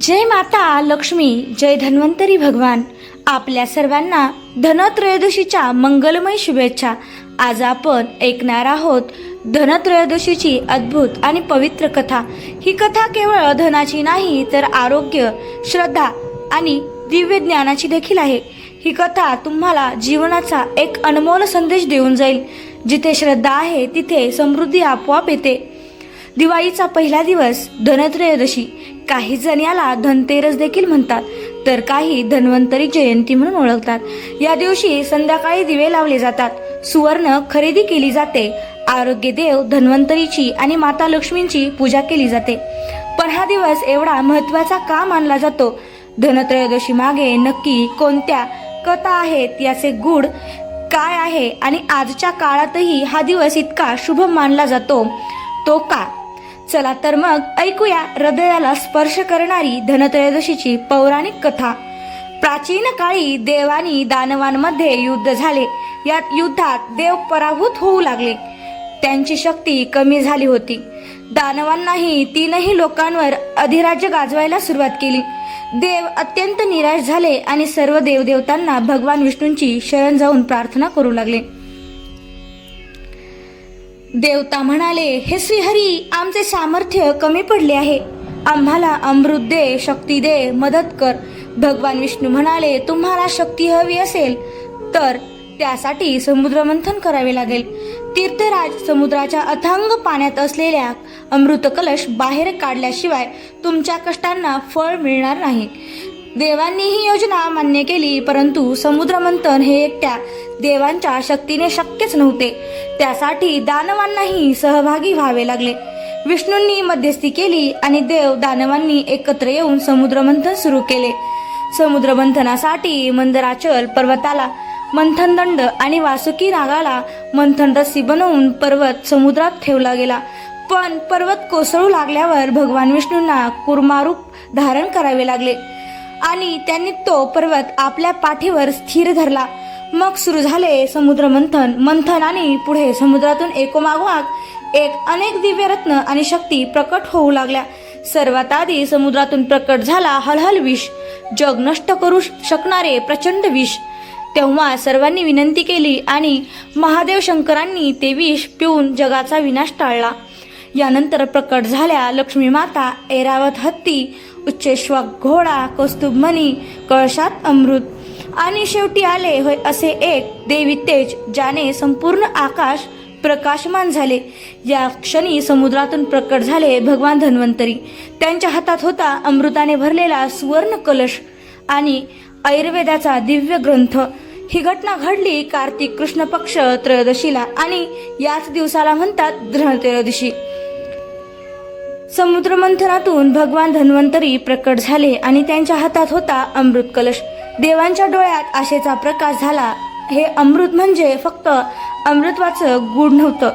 जय माता लक्ष्मी जय धन्वंतरी भगवान. आपल्या सर्वांना धनत्रयोदशीच्या मंगलमय शुभेच्छा. आज आपण ऐकणार आहोत धनत्रयोदशीची अद्भुत आणि पवित्र कथा. ही कथा केवळ धनाची नाही तर आरोग्य श्रद्धा आणि दिव्य ज्ञानाची देखील आहे. ही कथा तुम्हाला जीवनाचा एक अनमोल संदेश देऊन जाईल. जिथे श्रद्धा आहे तिथे समृद्धी आपोआप येते. दिवाळीचा पहिला दिवस धनत्रयोदशी. काही जण याला धनतेरस देखील म्हणतात तर काही धन्वंतरी जयंती म्हणून ओळखतात. या दिवशी संध्याकाळी दिवे लावले जातात. सुवर्ण खरेदी केली जाते. आरोग्य देव धन्वंतरीची आणि माता लक्ष्मींची पूजा केली जाते. पण हा दिवस एवढा महत्त्वाचा का मानला जातो? धनत्रयोदशी मागे नक्की कोणत्या कथा आहेत? याचे गुढ काय आहे? आणि आजच्या काळातही हा दिवस इतका शुभ मानला जातो? तो का चला तर मग ऐकूया हृदयाला स्पर्श करणारी धनत्रयोदशीची पौराणिक कथा. प्राचीन काळी देवानी दानवांमध्ये युद्ध झाले. यात युद्धात देव पराभूत होऊ लागले. त्यांची शक्ती कमी झाली होती. दानवांनाही तीनही लोकांवर अधिराज्य गाजवायला सुरुवात केली. देव अत्यंत निराश झाले आणि सर्व देवदेवतांना भगवान विष्णूंची शरण जाऊन प्रार्थना करू लागले. देवता म्हणाले हे श्रीहरी आमचे सामर्थ्य कमी पडले आहे. आम्हाला अमृत दे शक्ती दे मदत कर. भगवान विष्णू म्हणाले तुम्हाला शक्ती हवी असेल तर त्यासाठी समुद्र मंथन करावे लागेल. तीर्थराज समुद्राच्या अथांग पाण्यात असलेल्या अमृत कलश बाहेर काढल्याशिवाय तुमच्या कष्टांना फळ मिळणार नाही. देवांनी ही योजना मान्य केली परंतु समुद्रमंथन हे एकट्या देवांच्या शक्तीने शक्यच नव्हते. त्यासाठी दानवांनाही सहभागी व्हावे लागले. विष्णूंनी मध्यस्थी केली आणि देव दानवांनी एकत्र येऊन समुद्रमंथन सुरू केले. समुद्रमंथनासाठी मंदराचल पर्वताला मंथन दंड आणि वासुकी नागाला मंथन रस्सी बनवून पर्वत समुद्रात ठेवला गेला. पण पर्वत कोसळू लागल्यावर भगवान विष्णूंना कुर्मारूप धारण करावे लागले. आणि त्यांनी तो पर्वत आपल्या पाठीवर स्थिर धरला. मग सुरू झाले समुद्र मंथन मंथन आणि पुढे समुद्रातून एकोमागोमाग एक अनेक दिव्यरत्न आणि शक्ती प्रकट होऊ लागल्या. सर्वात आधी समुद्रातून प्रकट झाला हलहल विष. जग नष्ट करू शकणारे प्रचंड विष. तेव्हा सर्वांनी विनंती केली आणि महादेव शंकरांनी ते विष पिऊन जगाचा विनाश टाळला. यानंतर प्रकट झाल्या लक्ष्मी माता ऐरावत हत्ती उच्चेश्व घोडा कौस्तुभमणी कळशात अमृत. आणि शेवटी आले होय असे एक देवी तेज ज्याने संपूर्ण आकाश प्रकाशमान झाले. या क्षणी समुद्रातून प्रकट झाले भगवान धन्वंतरी. त्यांच्या हातात होता अमृताने भरलेला सुवर्ण कलश आणि आयुर्वेदाचा दिव्य ग्रंथ. ही घटना घडली कार्तिक कृष्ण पक्ष त्रयोदशीला आणि याच दिवसाला म्हणतात धनत्रयोदशी समुद्रमंथनातून भगवान धन्वंतरी प्रकट झाले आणि त्यांच्या हातात होता अमृत कलश. देवांच्या डोळ्यात आशेचा प्रकाश झाला. हे अमृत म्हणजे फक्त अमृतवाचं गुढ नव्हतं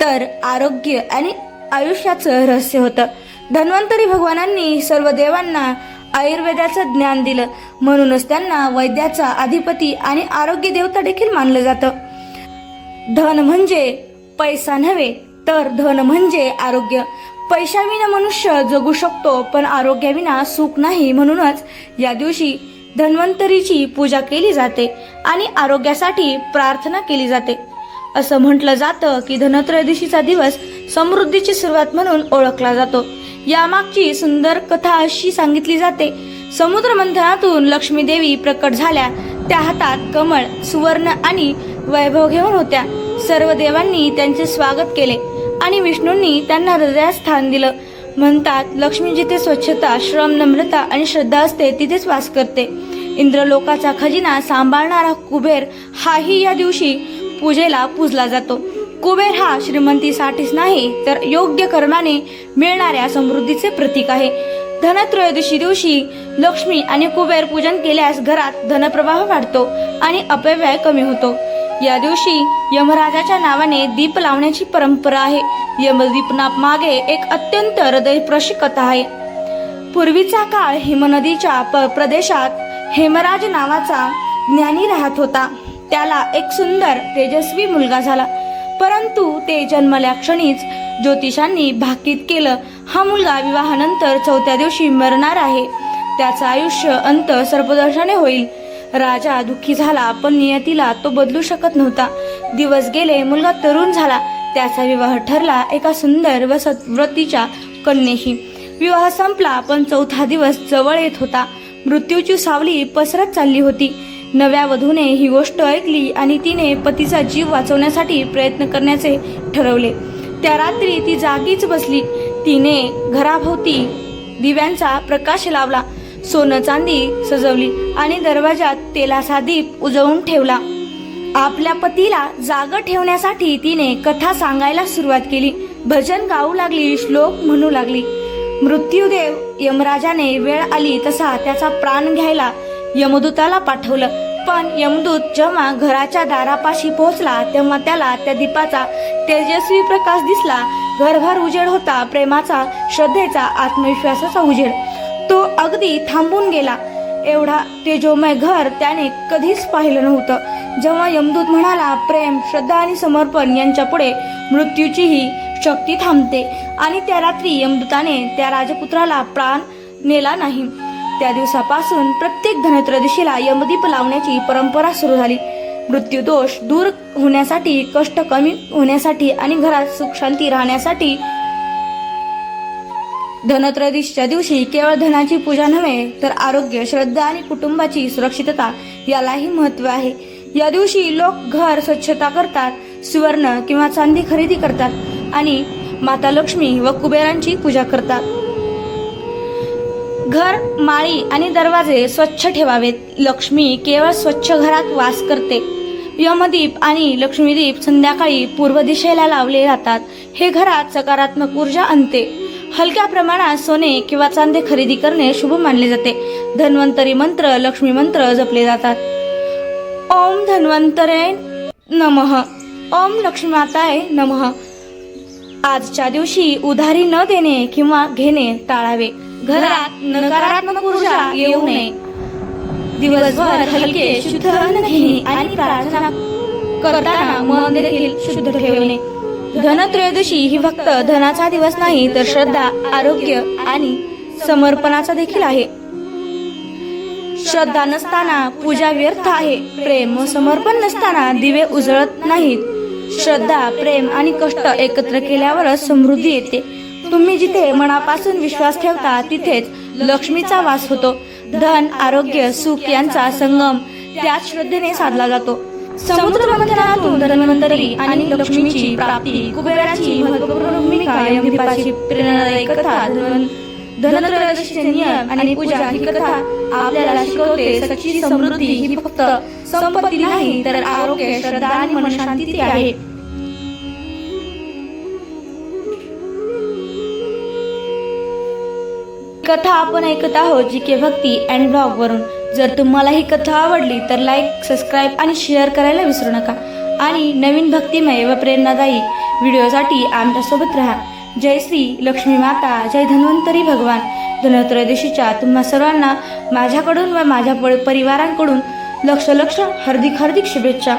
तर आरोग्य आणि आयुष्याचं रहस्य होतं. धन्वंतरी भगवानांनी सर्व देवांना आयुर्वेदाचं ज्ञान दिलं. म्हणूनच त्यांना वैद्याचा अधिपती आणि आरोग्य देवता देखील मानलं जातं. धन म्हणजे पैसा नव्हे तर धन म्हणजे आरोग्य. पैशाविना मनुष्य जगू शकतो पण आरोग्याविना सुख नाही म्हणूनच या दिवशी धन्वंतरीची पूजा केली जाते आणि आरोग्यासाठी प्रार्थना केली जाते. असं म्हटलं जातं की धनत्रयोदशीचा दिवस समृद्धीची सुरुवात म्हणून ओळखला जातो. यामागची सुंदर कथा अशी सांगितली जाते समुद्र मंथनातून लक्ष्मी देवी प्रकट झाल्या त्या हातात कमळ सुवर्ण आणि वैभव घेऊन होत्या. सर्व देवांनी त्यांचे स्वागत केले. आणि विष्णूंनी त्यांना हृदयात स्थान दिलं. म्हणतात लक्ष्मी जिथे स्वच्छता श्रम नम्रता आणि श्रद्धा असते तिथेच वास करते. इंद्रलोकाचा खजिना सांभाळणारा कुबेर हाही या दिवशी पूजेला पूजला जातो. कुबेर हा श्रीमंतीसाठीच नाही तर योग्य कर्माने मिळणाऱ्या समृद्धीचे प्रतीक आहे. धनत्रयोदशी दिवशी लक्ष्मी आणि कुबेर पूजन केल्यास घरात धनप्रवाह वाढतो आणि अपव्यय कमी होतो. या दिवशी यमराजाच्या नावाने दीप लावण्याची परंपरा आहे. यमदीपना मागे एक अत्यंत हृदयप्रशिक कथा आहे. पूर्वीचा काळ हिमनदीच्या प- प्रदेशात हेमराज नावाचा ज्ञानी राहत होता. त्याला एक सुंदर तेजस्वी मुलगा झाला. परंतु ते जन्मल्या क्षणीच ज्योतिषांनी भाकीत केलं हा मुलगा विवाहानंतर चौथ्या दिवशी मरणार आहे. त्याचं आयुष्य अंत सर्पदर्शाने होईल. राजा दुःखी झाला पण नियतीला तो बदलू शकत नव्हता. दिवस गेले मुलगा तरुण झाला. त्याचा विवाह ठरला एका सुंदर व सद्व्रतीच्या कन्येशी. विवाह संपला पण चौथा दिवस जवळ येत होता. मृत्यूची सावली पसरत चालली होती. नव्या वधूने ही गोष्ट ऐकली आणि तिने पतीचा जीव वाचवण्यासाठी प्रयत्न करण्याचे ठरवले. त्या रात्री ती जागीच बसली. तिने घराभोवती दिव्यांचा प्रकाश लावला. सोनं चांदी सजवली आणि दरवाजात तेलाचा दीप उजवून ठेवला. आपल्या पतीला जाग ठेवण्यासाठी तिने कथा सांगायला सुरुवात केली. भजन गाऊ लागली श्लोक म्हणू लागली. मृत्यूदेव यमराजाने वेळ आली तसा त्याचा प्राण घ्यायला यमदूताला पाठवलं. पण यमदूत जेव्हा घराच्या दारापाशी पोहोचला तेव्हा त्याला त्या दीपाचा तेजस्वी प्रकाश दिसला. घरभर उजेड होता प्रेमाचा श्रद्धेचा आत्मविश्वासाचा उजेड. अगदी थांबून गेला. एवढा तेजोमय घर त्याने कधीच पाहिलं नव्हतं. जेव्हा यमदूत म्हणाला प्रेम श्रद्धा आणि समर्पण यांच्या पुढे मृत्यूचीही शक्ती थांबते आणि त्या रात्री यमदूताने त्या राजपुत्राला प्राण नेला नाही. त्या दिवसापासून प्रत्येक धनत्रयोदशीला यमदीप लावण्याची परंपरा सुरू झाली. मृत्यूदोष दूर होण्यासाठी कष्ट कमी होण्यासाठी आणि घरात सुख शांती राहण्यासाठी धनत्रयोदशीच्या दिवशी केवळ धनाची पूजा नव्हे तर आरोग्य श्रद्धा आणि कुटुंबाची सुरक्षितता यालाही महत्त्व आहे. या दिवशी लोक घर स्वच्छता करतात सुवर्ण किंवा चांदी खरेदी करतात आणि माता लक्ष्मी व कुबेरांची पूजा करतात. घर माळी आणि दरवाजे स्वच्छ ठेवावेत. लक्ष्मी केवळ स्वच्छ घरात वास करते. यमदीप आणि लक्ष्मीदीप संध्याकाळी पूर्व दिशेला लावले जातात. हे घरात सकारात्मक ऊर्जा आणते. हलक्या प्रमाणात सोने किंवा चांदे खरेदी करणे शुभ मानले जाते. धन्वंतरी मंत्र लक्ष्मी मंत्र जपले जातात. ओम धन्वंतरे नमः. ओम लक्ष्मी माताय नमः. आजच्या दिवशी उधारी न देणे किंवा घेणे टाळावे. घरात नकारात्मक ऊर्जा येऊ नये. दिवसभर हलके शुद्ध अन्न घेणे आणि प्रार्थना करताना मन देखील शुद्ध ठेवणे. धनत्रयोदशी ही फक्त धनाचा दिवस नाही तर श्रद्धा आरोग्य आणि समर्पणाचा देखील आहे. श्रद्धा नसताना पूजा व्यर्थ आहे प्रेम व समर्पण नसताना दिवे उजळत नाहीत. श्रद्धा प्रेम आणि कष्ट एकत्र केल्यावरच समृद्धी येते. तुम्ही जिथे मनापासून विश्वास ठेवता तिथेच लक्ष्मीचा वास होतो. धन आरोग्य सुख यांचा संगम त्याच श्रद्धेने साधला जातो. समुद्र मंथनातून धन्वंतरी आणि लक्ष्मीची प्राप्ती कुबेराची महत्त्वपूर्ण भूमिका यमदीपाची प्रेरणादायी कथा धन धनत्रयोदशीचे नियम आणि पूजा ही कथा आपल्याला शिकवते. सच्ची समृद्धी ही फक्त संपत्ती नाही तर आरोग्य श्रद्धा आणि मनशांती ती आहे. कथा आपण ऐकत आहोत जी के भक्ती अँड ब्लॉग वरून. जर तुम्हाला ही कथा आवडली तर लाईक सबस्क्राईब आणि शेअर करायला विसरू नका. आणि नवीन भक्तिमय व प्रेरणादायी व्हिडिओसाठी आमच्यासोबत राहा. जय श्री लक्ष्मी माता जय धन्वंतरी भगवान. धनत्रयोदशीच्या तुम्हा सर्वांना माझ्याकडून व माझ्या परिवारांकडून लक्ष लक्ष हार्दिक हार्दिक शुभेच्छा.